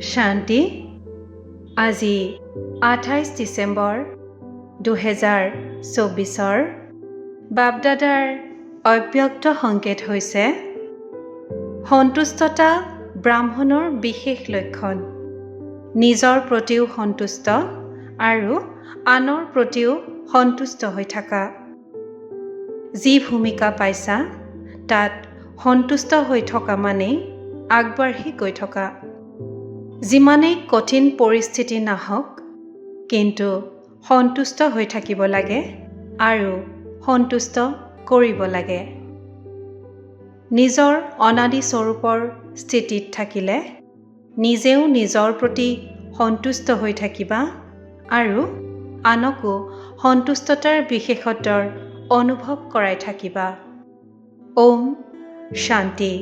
শান্তি আজি আঠাইছ ডিচেম্বৰ দুহেজাৰ চৌবিছৰ বাপদাদাৰ অব্যক্ত সংকেত হৈছে সন্তুষ্টতা ব্ৰাহ্মণৰ বিশেষ লক্ষণ। নিজৰ প্ৰতিও সন্তুষ্ট আৰু আনৰ প্ৰতিও সন্তুষ্ট হৈ থকা। যি ভূমিকা পাইছা তাত সন্তুষ্ট হৈ থকা মানেই আগবাঢ়ি গৈ থকা। যিমানেই কঠিন পৰিস্থিতি নাহক কিন্তু সন্তুষ্ট হৈ থাকিব লাগে আৰু সন্তুষ্ট কৰিব লাগে। নিজৰ অনাদি স্বৰূপৰ স্থিতিত থাকিলে নিজেও নিজৰ প্ৰতি সন্তুষ্ট হৈ থাকিবা আৰু আনকো সন্তুষ্টতাৰ বিশেষত্বৰ অনুভৱ কৰাই থাকিবা। ওম শান্তি।